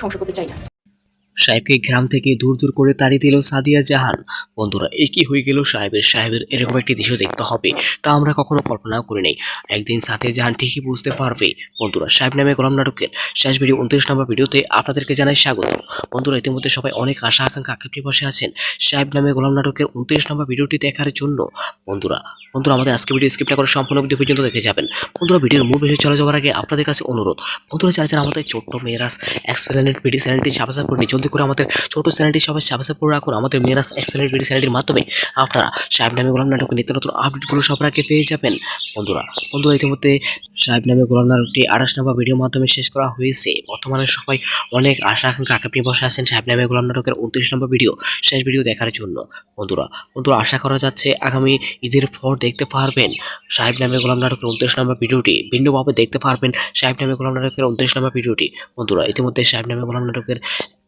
সংসার করতে চাই না। সাহেবকে গ্রাম থেকে দূর দূর করে তাড়িয়ে দিল সাদিয়া জাহান। বন্ধুরা এ কি হয়ে গেল সাহেবের। সাহেবের এরকম একটি দৃশ্য দেখতে হবে, তা আমরা কখনো কল্পনাও করিনি একদিন সাদিয়া জাহান ঠিকই বুঝতে পারবে। বন্ধুরা, সাহেব নামে গোলাম নাটকের শেষ ভিডিও উনত্রিশ নম্বর ভিডিওতে আপনাদেরকে জানাই স্বাগত। বন্ধুরা, ইতিমধ্যে সবাই অনেক আশা, আকাঙ্ক্ষা আক্ষেপে বসে আছেন। সাহেব নামে গোলাম নাটকের উনত্রিশ নম্বর ভিডিওটি দেখার জন্য, বন্ধুরা বন্ধুরা, আমাদের আজকে ভিডিও স্কিপটা করে সম্পূর্ণ ভিডিও পর্যন্ত দেখে যাবেন। বন্ধুরা ভিডিওর মূল বিষয়ে চলে যাওয়ার আগে আপনাদের কাছে অনুরোধ, বন্ধুরা, যারা আমাদের ছোট্ট মেয়েরাস এক্সপেরিমেন্ট ভিডিও চ্যানেলটি সাবস্ক্রাইব করে নিন। জলদি করে আমাদের ছোট চ্যানেলটি সবাই সাবস্ক্রাইব করে রাখুন। আমাদের মেয়েরাস এক্সপেরিমেন্ট ভিডিও চ্যানেলটির মাধ্যমে আপনারা সাহেব নামে গোলাম নাটকের নিত্য নতুন আপডেটগুলো সবার আগে পেয়ে যাবেন। বন্ধুরা বন্ধুরা, ইতিমধ্যে সাহেব নামে গোলাম নাটকটি আঠাশ নম্বর ভিডিওর মাধ্যমে শেষ করা হয়েছে। বর্তমানে সবাই অনেক আশা আকাঙ্ক্ষা আকাপনি বসে আছেন সাহেব নামে গোলাম নাটকের উনত্রিশ নম্বর ভিডিও শেষ ভিডিও দেখার জন্য। বন্ধুরা বন্ধুরা, আশা করা যাচ্ছে আগামী ঈদের পর দেখতে পারবেন সাহেব নামে গোলাম নাটকের উনত্রিশ নম্বর ভিডিওটি ভিন্নভাবে দেখতে পারবেন সাহেব নামে গোলাম নাটকের উনত্রিশ নম্বর ভিডিওটি বন্ধুরা, ইতিমধ্যে সাহেব নামে গোলাম নাটকের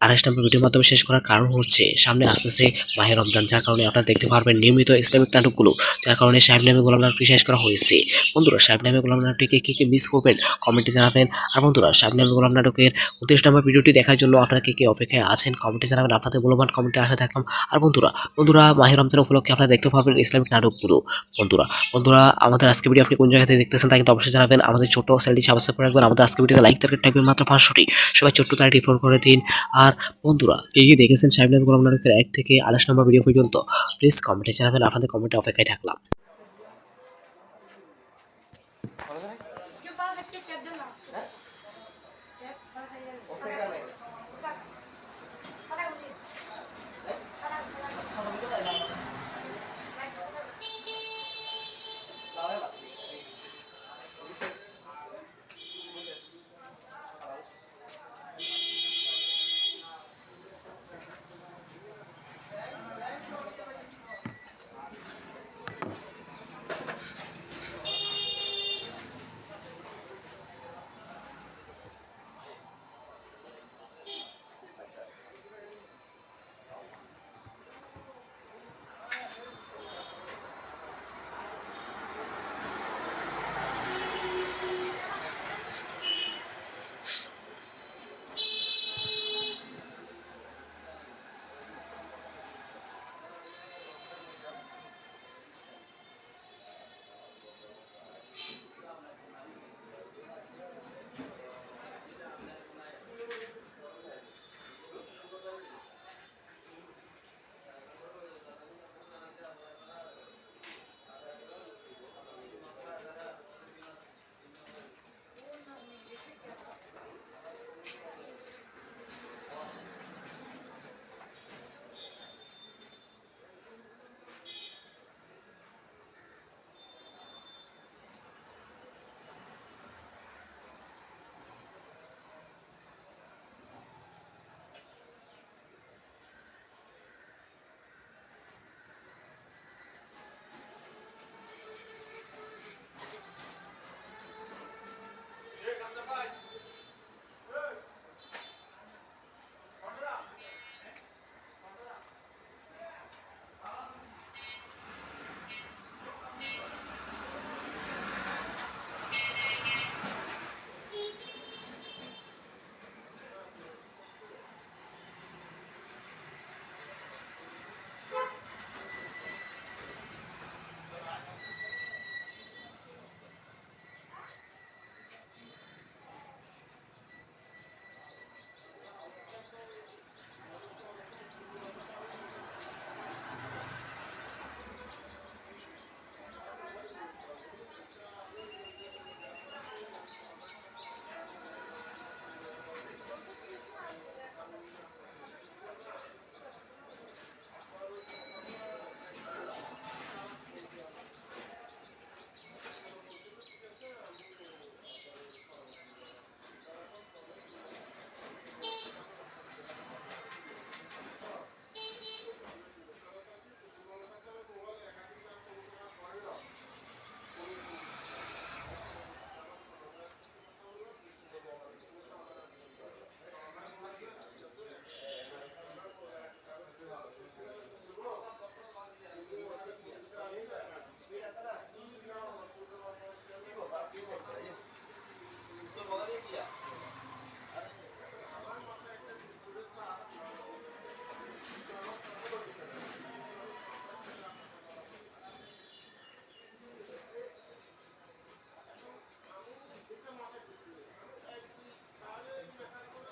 আঠাশ নম্বর ভিডিওর মাধ্যমে শেষ করার কারণ হচ্ছে, সামনে আসতেছে মাহের রমজান, যার কারণে আপনারা দেখতে পারবেন নিয়মিত ইসলামিক নাটকগুলো, যার কারণে সাহেব নামে গোলাম নাটকটি শেষ করা হয়েছে। বন্ধুরা, সাহেব নামে গোলাম নাটকটিকে কী কী মিস করবেন, কমেন্টে জানাবেন। আর বন্ধুরা, সাহেব নামে গোলাম নাটকের উনত্রিশ নম্বর ভিডিওটি দেখার জন্য আপনারা কে কে অপেক্ষায় আছেন, কমেন্টে জানাবেন। আপনাদের মূল্যবান কমেন্টে আসা থাকলাম। আর বন্ধুরা বন্ধুরা মাহের রমজান উপলক্ষে আপনারা দেখতে পারবেন ইসলামিক নাটকগুলো। বন্ধুরা বন্ধুরা, আমাদের আজকে ভিডিও আপনি কোন জায়গা থেকে দেখতেছেন তা কিন্তু অবশ্যই জানাবেন। আমাদের ছোট চ্যানেলটি সাবস্ক্রাইব করে রাখবেন। আমাদের আজকে ভিডিওতে লাইক থাকবে মাত্র পাঁচশোটি। সবাই ছোট্ট তারিখ রিপোর্ট করে দিন। আর বন্ধুরা, কে কি দেখেছেন সাহেব গোলাম নাটকের এক থেকে আঠাশ নম্বর ভিডিও পর্যন্ত প্লিজ কমেন্টে জানাবেন, আপনাদের কমেন্টে অপেক্ষায় থাকলাম।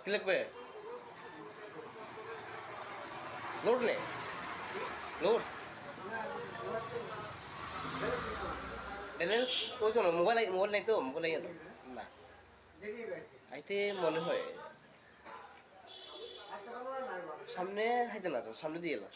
কি লাগবে? লোড নেই লোড ব্যালেন্স ওই তো মোবাইল মোবাইল নাই তো মোবাইল নাই না। আইতে মনে হয়। সামনে হাইতে না সামনে দিয়ে এলাম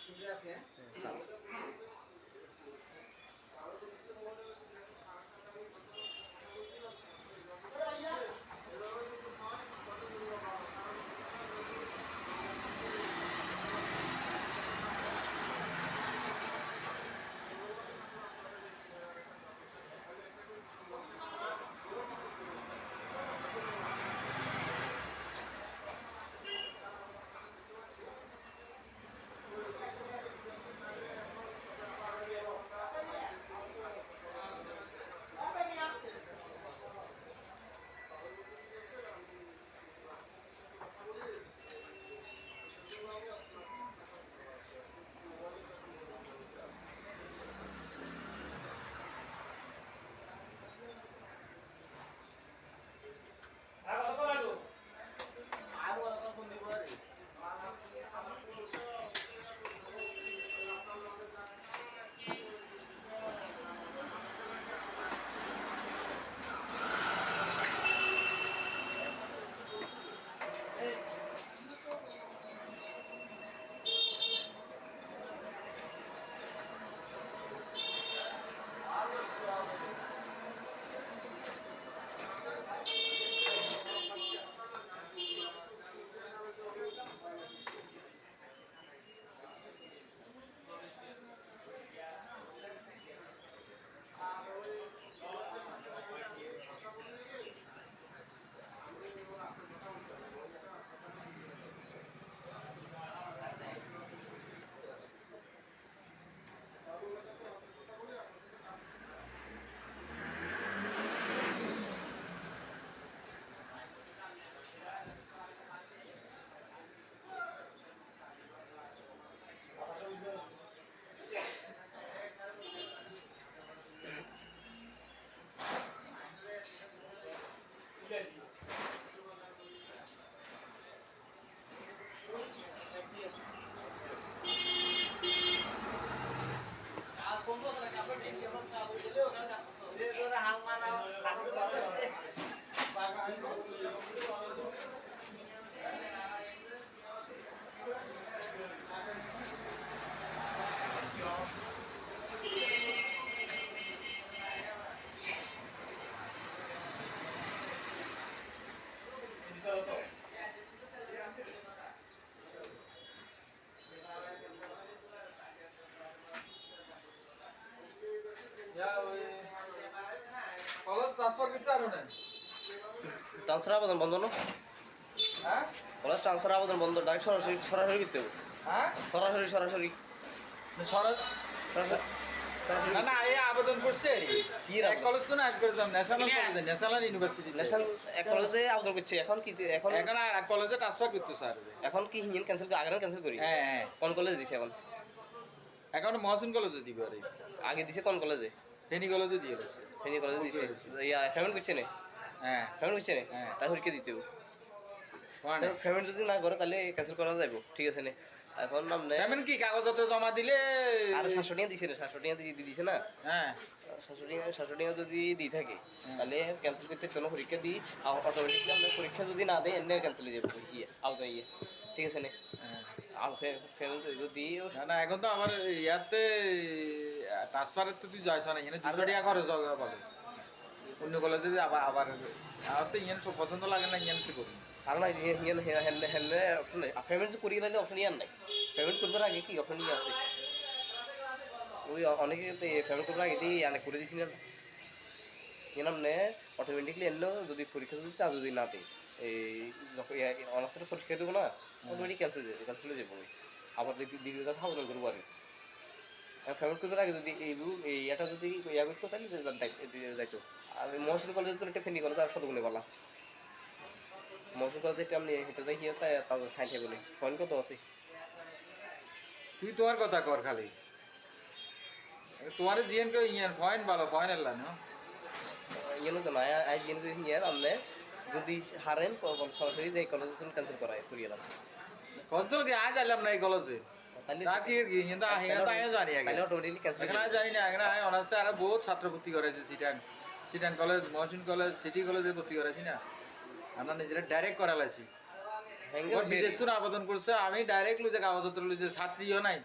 ট্রান্সফার আবেদন বন্ধ না? কলেজ ট্রান্সফার আবেদন বন্ধ ডাইরেক্ট সরাসরি সরাসরি করতে হবে। হ্যাঁ? সরাসরি সরাসরি। সরাজ সরাসরি সরাসরি। না না এই আবেদন করছে। এক কলেজ তো না এক করে national college national university national এক কলেজে আবেদন করছে। এখন কি এখন এখন আর কলেজে ট্রান্সফার করতে স্যার। এখন কি হিঞ্জিন ক্যান্সেল করি আগে ক্যান্সেল করি? হ্যাঁ হ্যাঁ। কোন কলেজে দিছে এখন? এখন মহসিন কলেজে দিবে আরে আগে দিছে কোন কলেজে ফেনী কলেজে দিয়ে গেছে ফেনী কলেজে দিছে ইয়া পেমেন্ট করছে না। হ্যাঁ। পেমেন্ট করছে না? হ্যাঁ। তাহলে কে দিতে পেমেন্ট যদি না করে তাহলে ক্যান্সেল করা যাবে ঠিক আছে না? এখন নামনে পেমেন্ট কি? কাগজপত্র জমা দিলে আর সাতশো টাকা দিছে না সাতশো টাকা দিয়ে দিছে না। হ্যাঁ। সাতশো টাকা সাতশো টাকা যদি দিয়ে থাকে তাহলে ক্যান্সেল করতে কোনো পরীক্ষা দিই অটোমেটিকলি আমরা পরীক্ষা যদি না দেয় এনে ক্যান্সেল হয়ে যাবে। ইয়ে আউট ইয়ে। ঠিক আছে না? হ্যাঁ। আর পেমেন্ট যদি না না এখন তো আমার ইয়াতে ট্রান্সফারের তো তুই যাইছ না এখানে দুশো টাকা খরচ হবে বলে অন্য কলেজে আবার আবার আমার তো ইয়ান সব পছন্দ লাগে না ইয়ান তো করি আর না ইয়ে ইয়ে হেললে হেললে অপশন নাই পেমেন্ট করিয়ে দিলে অপশন ইয়ার নাই পেমেন্ট করবার আগে কি অপশন ইয়ে আছে ওই অনেকে পেমেন্ট করবার আগে দিয়ে ইয়ানে করে দিছি না ইয়ে অটোমেটিকলি এলো যদি পরীক্ষা যদি চার্জ যদি না দেয় এই যখন অনার্সের পরীক্ষা দেবো না অটোমেটিক ক্যান্সেল ক্যান্সেল হয়ে যাব আবার দ্বিতীয় কথা করব আর। করবার আগে যদি এই এই এটা যদি ইয়া করতো তাহলে যাইতো আর মহসিন কলেজে তো একটা ফেনি কলেজ আর বলা মহসিন কলেজে একটা আপনি হেঁটে যাই হিয়ে তাই তাদের সাইড বলে পয়েন্ট কত আছে? তুই তোমার কথা কর খালি। তোমার জিএন কে ইয়ার পয়েন্ট ভালো পয়েন্ট এলা না? ইয়ে তো না আই জিন হিয়ার আপনি যদি হারেন ক- সরাসরি যে কলেজে তুমি ক্যান্সেল করাই করিয়ে এলাম কঞ্চল কি আজ আইলাম না এই কলেজে? বহুত ছাত্র ভর্তি করেছে সিটান সিটান কলেজ মহসিন কলেজ সিটি কলেজে ভর্তি করেছি না। আমরা নিজেরা ডাইরেক্ট করালাইছি ওর আবেদন করছে আমি ডাইরেক্ট লুজে কাগজপত্র লুজে ছাত্রীও নাই।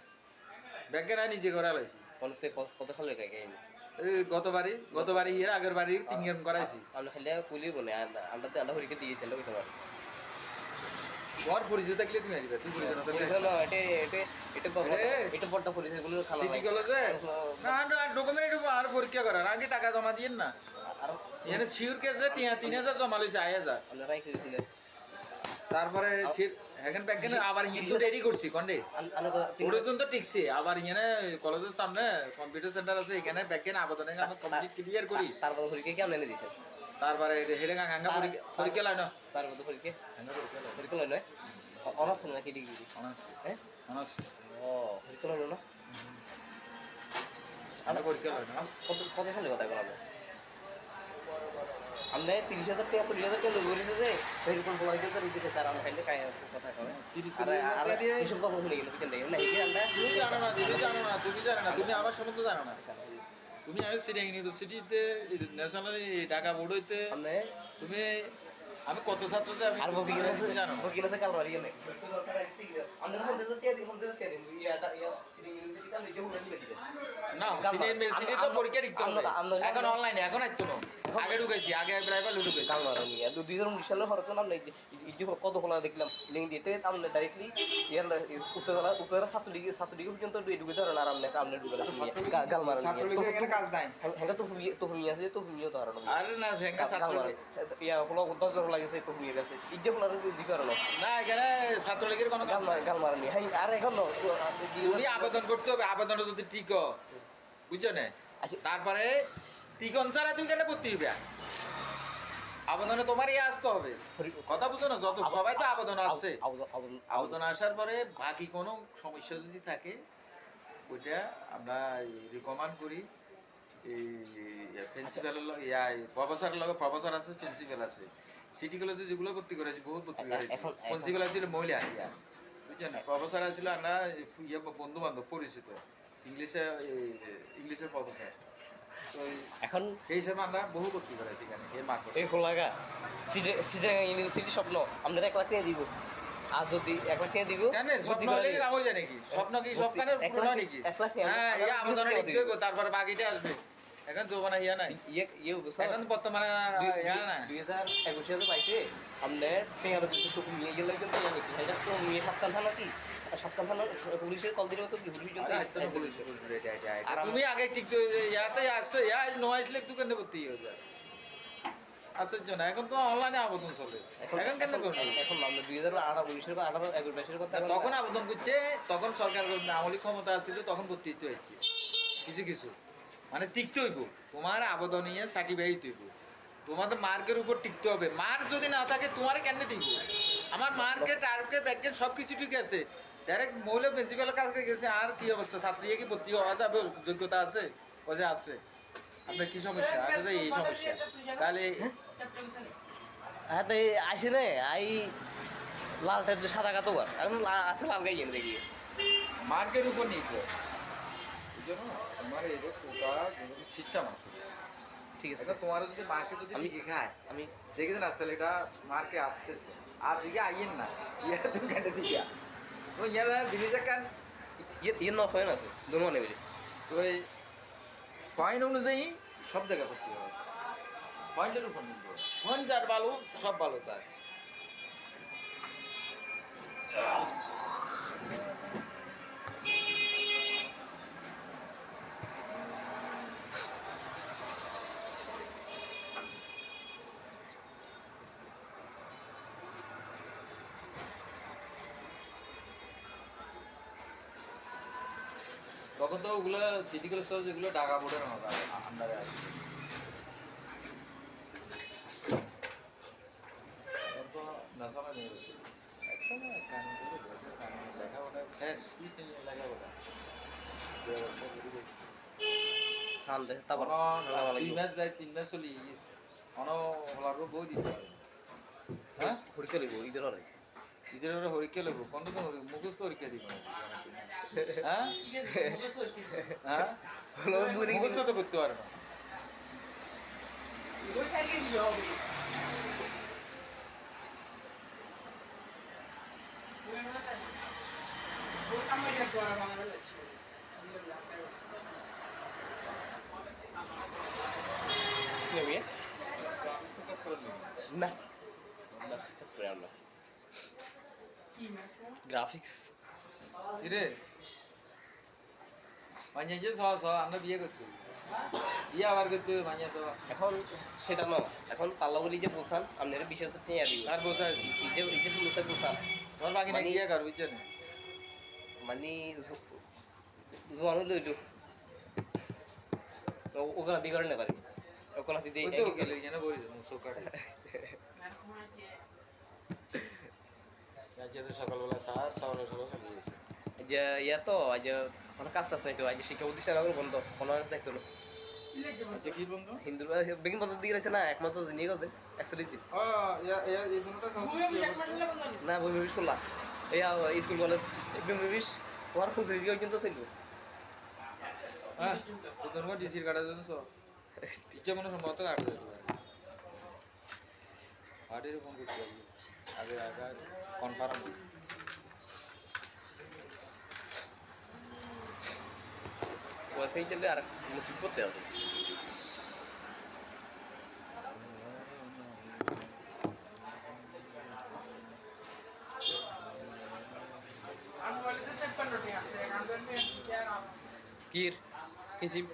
ব্যাংকে নাই নিজে করালাইছি। কত গতবারই গতবারই হিয়ার আগের বাড়ি তিন গেম করাইছি। আমরা খালি কুলি বলে আমরা তো আমরা হরিকে দিয়েছিল ওই তোমার তোমার পরিচয় থাকলে তুমি আসবে তুই পরিচয় না থাকলে হলো এটা এটা এটা বড় এটা বড় পুলিশ এগুলো থানা সিটি কলেজে? না আমরা ডকুমেন্ট আর পরীক্ষা করার আগে টাকা জমা দিয়েন না। আর এখানে শিওর কেসে টিয়া তিন হাজার জমা লইছে আড়াই হাজার। আমরা রাইখে দিলে। তারপরে এখন আবার হিন্দু রেডি করছি কন্ডে। তো ঠিকছে আবার এখানে কলেজের সামনে কম্পিউটার সেন্টার আছে এখানে ব্যাংকে আবেদনে আমরা কমপ্লিট ক্লিয়ার করি। তারপর হরিকে কি আমরা এনে দিয়েছে তারপরে হেডে হাঙ্গা পরীক্ষা পরীক্ষা লাইন হাঙ্গা পরীক্ষা লাইন লয় অনার্স নাকি ডিগ্রি? অনার্স। হ্যাঁ? অনার্স। ও লয় না? পরীক্ষা লাইন কত কত সালে কথা বলব আমরা তিরিশ হাজার টাকা চল্লিশ হাজার টাকা করেছে যে এরকম বলাই কিন্তু দিতে স্যার আমরা খাইলে কাই কথা কবে আর আর টাকা কথা শুনে গেল বিকেল না এই আমরা তুমি জানো না তুমি জানো না তুমি জানো না তুমি আমার সম্বন্ধে জানো না। তুমি আমি সিরিয়াং ইউনিভার্সিটিতে ন্যাশনাল ঢাকা বোর্ড হইতে তুমি আমি কত ছাত্র যে আমি আর আছে জানো। বকিন আছে কাল বাড়ি গেলে ইয়াটা ইয়া না ইউনিভার্সিটি তো পরীক্ষা দিতে এখন অনলাইনে এখন আইতো না। আগে ঢুকাইছি আগে ঢুকাইছি দুই হাজার উনিশ সালের হরতো নাম নেই যে কত খোলা দেখলাম লিঙ্ক আমরা ডাইরেক্টলি ইয়ার পর্যন্ত ঢুকে ঢুকে কাজ নাই। হ্যাঁ তো হুমিয়ে তো হুমিয়ে আছে তো হুমিয়ে তো আরে না মারা। ইয়া হলো দশ জন লাগেছে তো হুমিয়ে গেছে। ইজ্জে খোলা দিতে হারানো না এখানে ছাত্রলীগের কোনো গাল কাজ মারা গাল মারা নিয়ে হ্যাঁ আর এখন আবেদন করতে হবে আবেদনটা যদি ঠিক বুঝছ না? আচ্ছা। তারপরে টিকন ছাড়া তুই কেন হইবে আবেদনে তোমারই আসতে হবে। কথা বুঝো না যত সবাই তো আবেদন আসছে। আবেদন- আসার পরে বাকি কোনো সমস্যা যদি থাকে ওইটা আমরা রিকমেন্ড করি। প্রিন্সিপালের ইয়া প্রফেসরের লগে প্রফেসর আছে প্রিন্সিপাল আছে। সিটি কলেজে যেগুলো ভর্তি করেছি বহুত ভর্তি করেছি। প্রিন্সিপাল ছিল মহিলা ইয়া। বুঝছেন? প্রফেসর আছিল আমরা ইয়ে বন্ধু বান্ধব পরিচিত। ইংলিশে ইংলিশের প্রফেসর এখন সেই হিসাবে আমরা বহু ভর্তি করেছি এখানে এই মার্কেট এই খোলাগা সিটে সিটে ইউনিভার্সিটি স্বপ্ন। আমরা এক লাখ টাকা দিব। আর যদি এক লাখ টাকা দিব কেন? স্বপ্ন হয়ে যায়। নাকি স্বপ্ন কি সব কানে এক পূরণ লাখ- নাকি? এক লাখ টাকা- হ্যাঁ লাখ আবেদনে লিখতে। তারপরে বাকিটা আসবে। এখন জোবানা ইয়া নাই। ইয়ে ইয়ে এখন বর্তমানে ইয়া না দুই হাজার একুশে হাজার বাইশে আমরা তেরো দিন তো নিয়ে গেলে কিন্তু ইয়ে হচ্ছে সেটা তো নিয়ে সাতকান থানা কি? পুলিশের কল দিলে তো তুমি আগে ঠিক ইয়াতে আসছো ইয়া নো আসলে একটু কেন ভর্তি হয়ে যায়। আশ্চর্য না এখন তো অনলাইনে আবেদন চলে। এখন কেন করবে? এখন আমরা দুই হাজার আঠারো উনিশের কথা আঠারো একুশ বাইশের কথা তখন আবেদন করছে তখন সরকার আমলি ক্ষমতা ছিল তখন ভর্তি হইতে এসছে। কিছু কিছু। মানে টিকতে হইব। তোমার আবেদন নিয়ে সার্টিফাইড হইব। তোমার তো মার্কের উপর টিকতে হবে। মার্ক যদি না থাকে তোমার কেন দিব? আমার মার্কে টার্কে ব্যাকের সব কিছু ঠিক আছে। ডাইরেক্ট মহিলা প্রিন্সিপালের কাছে গেছে আর কি অবস্থা? ছাত্রী কি ভর্তি হওয়া যাবে? যোগ্যতা আছে? ও যে আছে। আপনার কি সমস্যা? বলছি, এই সমস্যা। তাহলে হ্যাঁ তো এই আসে রে আই লাল টাইপ সাদা কাতো বার এখন আছে লাল গাই এনে দেখি মার্কের উপর নির্ভর। এই জন্য আমার এই যে কোটা শিক্ষা আছে। ঠিক আছে। আচ্ছা তোমার যদি মার্কে যদি আমি- খায় আমি যেদিন আসলে এটা মার্কে আসতেছে আর দিকে আইয়েন না। ইয়া দোকানে তো ইয়ারা জিনিসটা কান ইয়ে ইয়ে ন ফয়েন আছে দুনো নেবে এই পয়েন্ট অনুযায়ী সব জায়গায় করতে হবে পয়েন্টের উপর নির্ভর পয়েন্ট যার ভালো সব ভালো তার তো ওগুলো সিটি কলেজ যেগুলো ঢাকা বোর্ডের আন্ডারে আছে। তখন তো ন্যাশনাল ইউনিভার্সিটি একসময় কানুন করে বসে, কানুন লেখাপড়া শেষ কি সেই লেখাপড়া? ব্যবস্থা করে দেখছি। সান দে তারপর দুই ম্যাচ যায় তিন ম্যাচ চলি অন হলার বউ দিতে হ্যাঁ? পরীক্ষা লিখব ঈদের ঈদের ওরা পরীক্ষা লাগবো কোন কোন মুখস্থ পরীক্ষা দিব হ্যাঁ? হ্যাঁ? মুখস্থ তো করতে পারে না। না। আমরা। গ্রাফিক্স কিরে? মাঝে যে স স আমরা বিয়ে করতে। বিয়ে আবার করতে হবে মাঝে স এখন সেটা না এখন বলি যে পোষান আপনারা বিশ হাজার টাকা দিব আর বসে যে যে সমস্যা পোষান তোর বাকি মানে- কর বুঝছেন মানে জোয়ানো লইলো ওগুলা না পারি ওগুলা তো গেলে। যেন বলিস মুসো কাটে। আজকে তো সকালবেলা সার সকালে সকালে চলে গেছে যে ইয়া তো আজ কোনো কাজ তো আজ শিক্ষা প্রতিষ্ঠান বন্ধ কোনো দেখতো না আচ্ছা কি বন্ধু? হিন্দু বেগিন বন্ধ দিয়ে গেছে না একমাত্র নিয়ে গেছে একচল্লিশ দিন। না বই বিশ করলাম এই স্কুল কলেজ বিশ তোমার ফুল সিরিজ পর্যন্ত ছিল হ্যাঁ তো তোর ডিসির কাটার জন্য সব টিচার মনে সম্ভবত কাটে যেতে পারে হবে আগে আগে কনফার্ম ওয়াইফাই চলে আর মুসিব করতে হবে কির হিসিব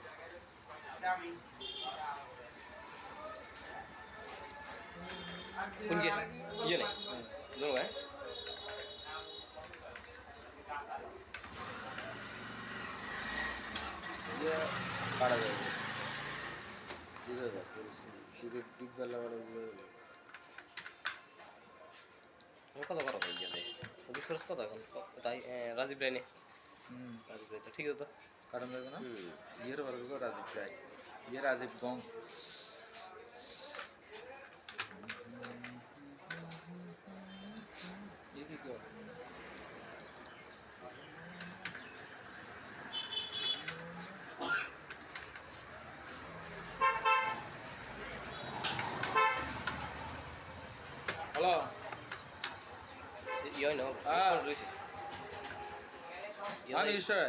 কোন গিয়ে ইয়ে নেই ধরো হ্যাঁ ইয়ে কাটা যাবে বুঝে যাবে পরিস্থিতি শুধু টিকবেলা বেলা বুঝে যাবে কত করো ভাই ইয়াতে অফিস খরচ কত এখন? তাই রাজীব রায়নে হুম। রাজীব রায় তো ঠিক আছে তো? কারণ না ইয়ের বর্গ রাজীব রায়। ইয়ে রাজীব ইজি কি হবে? হ্যালো ইয়ে হয় না। রয়েছে আমি ঈশ্বর।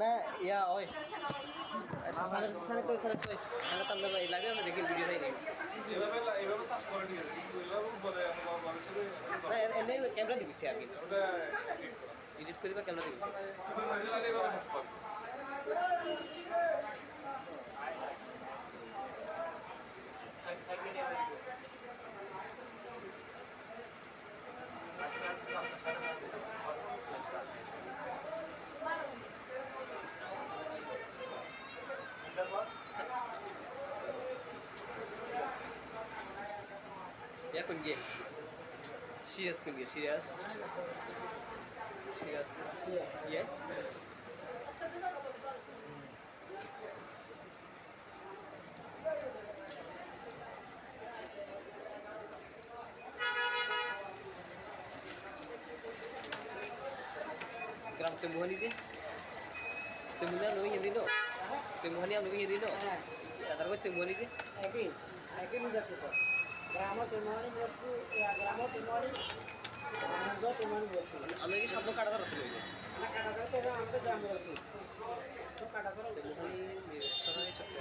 না ইয়া ওই। সাড়ে তো সাড়ে তো সাড়ে তো আমরা লাগে আমরা দেখি ভিডিও তাই নেই। না এনে ক্যামেরা দিচ্ছি আর কি। এডিট করিবা ক্যামেরা দিচ্ছি Yeah, couldn't get. She just couldn't get. She Yeah. Yeah. Lagi ini no? Ada apa temuan ini sih? একই একই বুঝাতে তো গ্রামত ইমানি বলতু গ্রামত ইমানি গ্রামত ইমানি বলতু আমরা কি শব্দ কাটা ধরতে হইছে না কাটা যাবে তো আমাদের গ্রাম বলতু তো কাটা যাবে তেমনি মিশ্রণে চক্র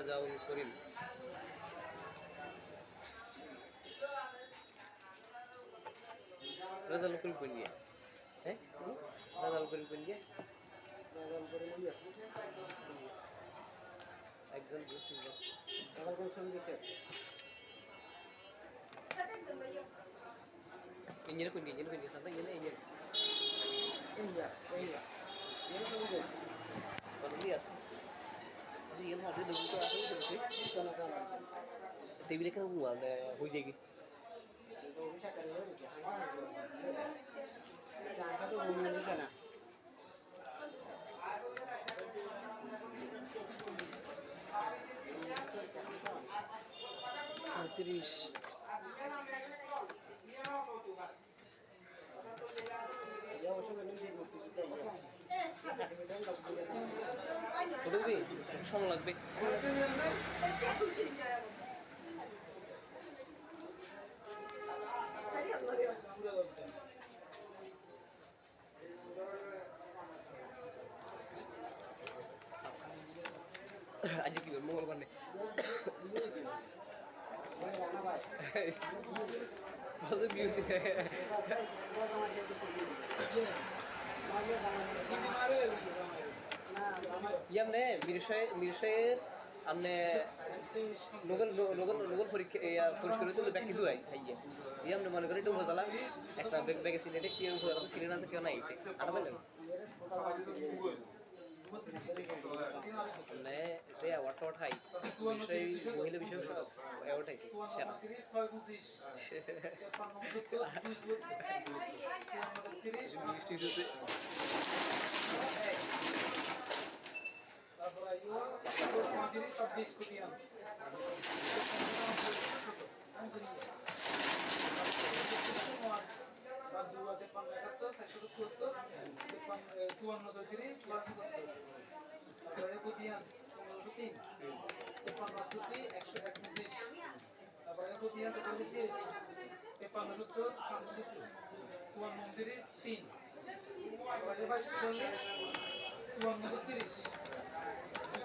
রাজাউল করিম রাজাউল করিম কোন গিয়ে হ্যাঁ রাজাউল করিম কোন গিয়ে একজন দুই তিনজন আবার কোন সঙ্গে দিচ্ছে Ini pun ini pun santai ini ini. Iya, iya. Ini semua. Kalau lihat. Tapi yang ada di situ ada itu sih. Sana sana. TV kan gua ada हो जाएगी Itu bisa kan ya bisa. Jangan tuh ngomong di sana. পঁয়ত্রিশ Ya অবশ্য দিবি সময় লাগবে। আজ কি মঙ্গলবার নেই ভিউজ ইয়ামনে মিরসাই মিরসাইয়ের আমনে লোকাল লোকাল লোকাল পরীক্ষা, ইয়া পরিষ্কার তো ব্যাগ কিছু হয়, হাইয়ে। ইয়ামনে মনে করে একটু মজা একটা ব্যাগ ব্যাগে সিনেটে কি সিনেট আছে কেউ নাই আটা পাইলেন মানে এটা অ্যাওয়ার্ড টাওয়ার্ড হাই বিষয় মহিলা বিষয় সব অ্যাওয়ার্ড হাইছে সেরা। নিউজ টিউজতে তারপর আইও পঁয়ত্রিশ ছাব্বিশ কোটিয়ান আর দু হাজার পাঁচ একাত্তর চারশো চুয়াত্তর চুয়ান্ন চৌত্রিশ চুয়ান্ন সত্তর তারপরে কোটিয়ান পনেরোশো তিন তেপান্ন আটষট্টি একশো এক পঁচিশ তারপরে কোটিয়ান তেতাল্লিশ তিরিশি তেপান্ন সত্তর পাঁচ পঁচাত্তর চুয়ান্ন উনত্রিশ তিন তারপরে বাইশ চল্লিশ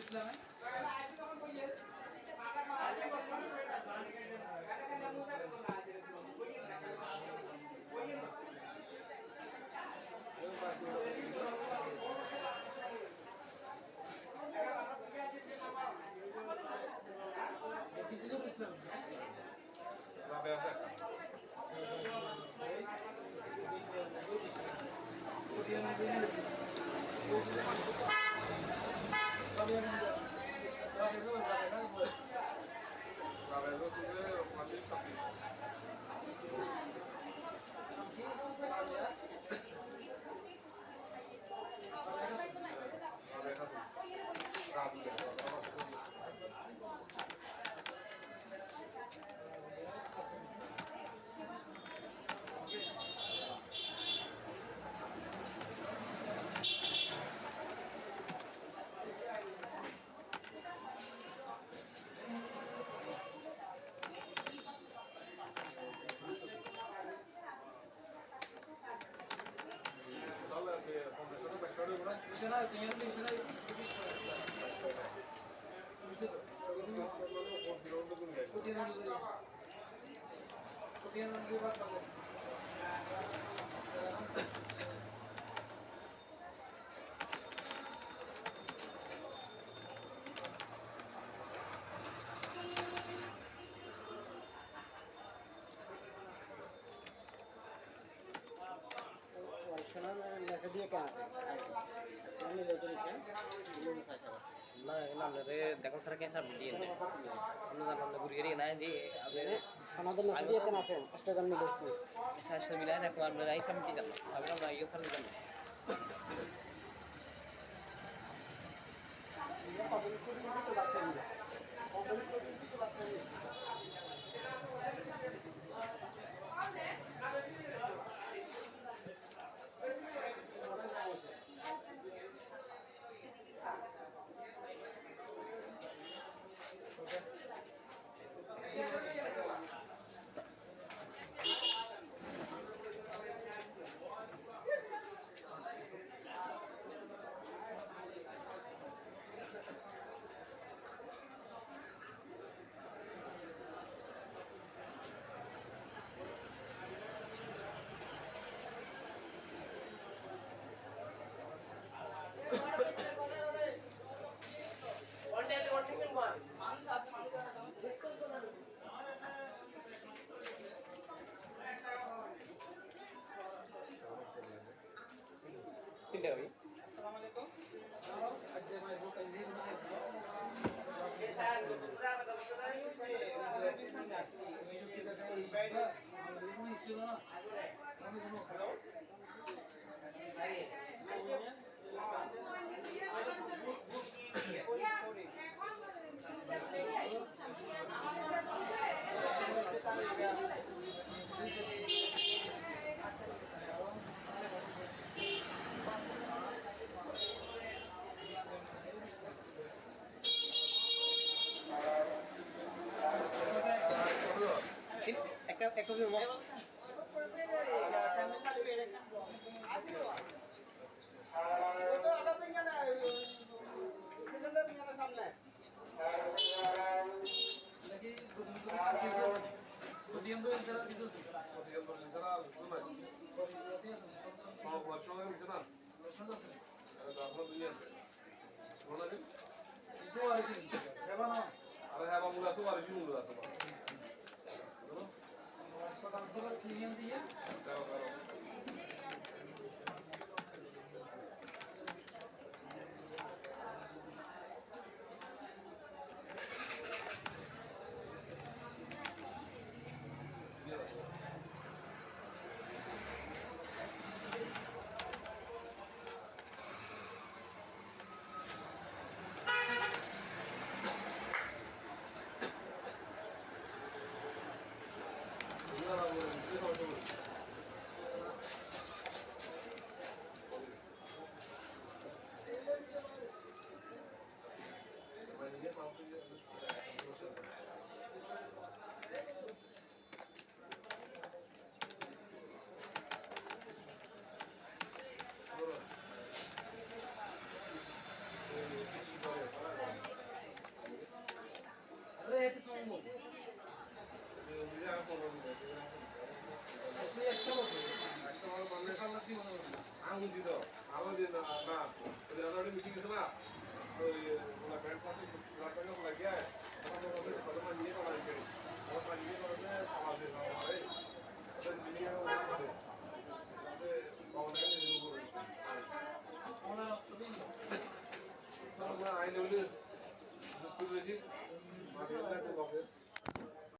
ইসলামে Gracias. सुना कहाँ से মেসে দিয়ে কেন আছে আমি রেড করেছি এগুলো চাইছে না না আপনারে দেখুন স্যার কেন সাবমিট দিয়ে নেই আপনি সনাতন মেসে কেন আছে একটা জন দিয়ে আমরা ইয়ে স্যার তিনটা গাড়ি Thank you. দেখো তুমি আরে হ্যাঁ বাবুল আছে আর শিমুল আছে pues a lo mejor